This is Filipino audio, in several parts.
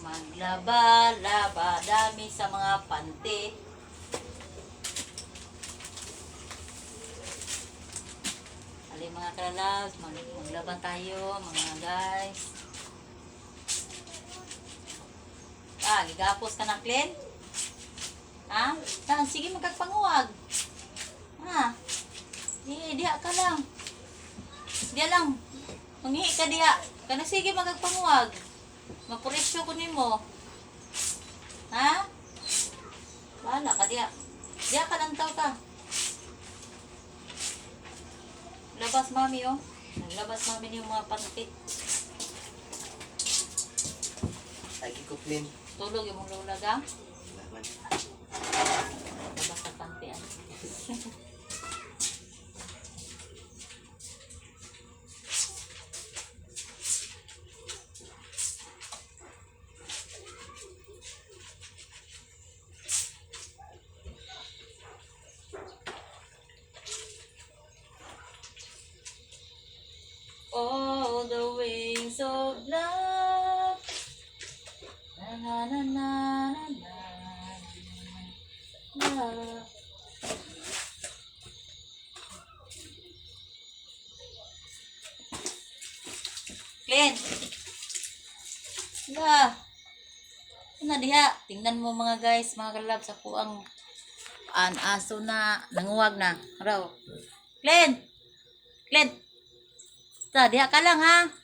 Maglaba, laba, dami sa mga panty. Ali mga kalabs, mag maglaban tayo, mga guys. Ah, gigapos ka na, Glenn? Ha? Ah, sige, magkagpanguwag. Ha? Di, diha ka lang. Diha lang. Mangihi ka diha. Kana sige, magkagpanguwag. Mapurisyo ko nimo. Ha? Wala ka diha. Diha ka lang tao ka. Labas mami oh. Labas mami yung mga pantit. Ko clean. Tulog yung mga lulag ah. Laman. Labas sa pantian. of love. Na na na na na na. na. Glenn. Na. Na diha. Tingnan mo mga guys, mga kalab sa kuang an aso na nanguwag na. Raw. Glenn. Glenn. Ta, diha ka lang ha.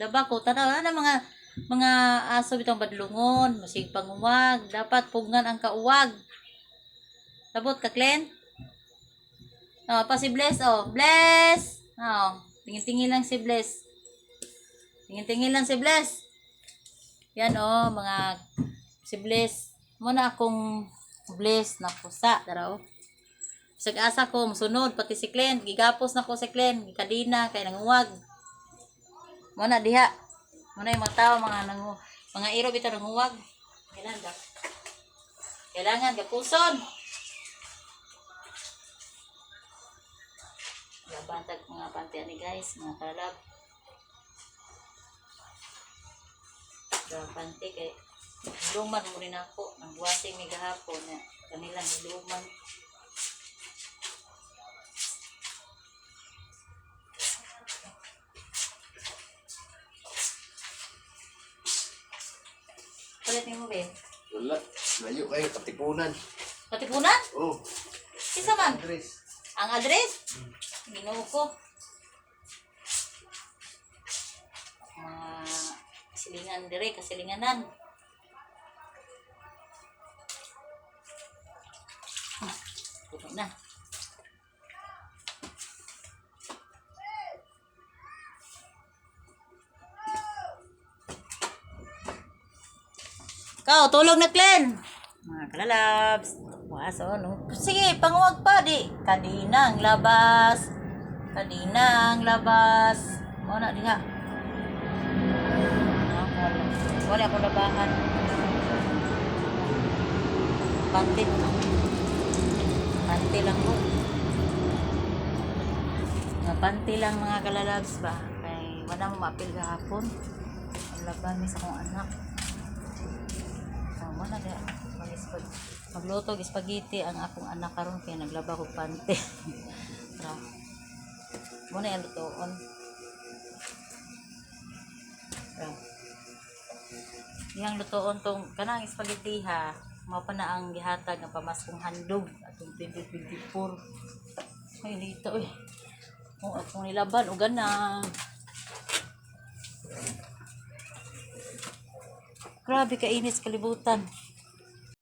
Laba ko tanaw na mga mga aso bitong badlungon, masig panguwag, dapat pugngan ang kauwag. Sabot ka, Glenn? Oh, pa si Bless, oh. Bless! Oh, tingin-tingin lang si Bless. Tingin-tingin lang si Bless. Yan, oh, mga si Bless. Muna akong Bless na pusa. Tara, oh. Sa asa ko, musunod, pati si Glenn. Gigapos na ko si Glenn. Gikadina, kay nanguwag. Muna, diha. Muna yung mga tao, mga nangu mga iro bitaw nanguwag. Kailangan ka. Kailangan ka puson. Labantag mga pantiyan ni guys, mga kalab. Gapante kay luman mo rin ako. Nagwasing may gahapon na kanilang luman. Palit mo ba? Wala. Layo kayo. Katipunan. Katipunan? Oh. Isa man. Andres. Ang address? Ginoo ko. Mga silingan dire, kasilinganan. Ah, Puto na. Kau, tulog na, Glenn. Mga kalalabs. Waso, no? Sige, panguwag pa, di. Kadinang labas. Kadinang labas. Mo na, diha. Ah, wala. Akong labahan. Panty. Panty lang po. Nga panty lang mga kalalabs ba? Kay wala mo mapil kahapon. Ang laban sa kong anak. Tama na di mag magluto og spaghetti ang akong anak karon kay naglaba ko pante. Tra. Mo na lutoon. Tra. Yang lutoon tong kanang spaghetti ha. Mao pa na ang gihatag ng pamaskong handog atong 2024. Ay dito eh. Kung akong nilaban ugan na. Grabe ka inis kalibutan.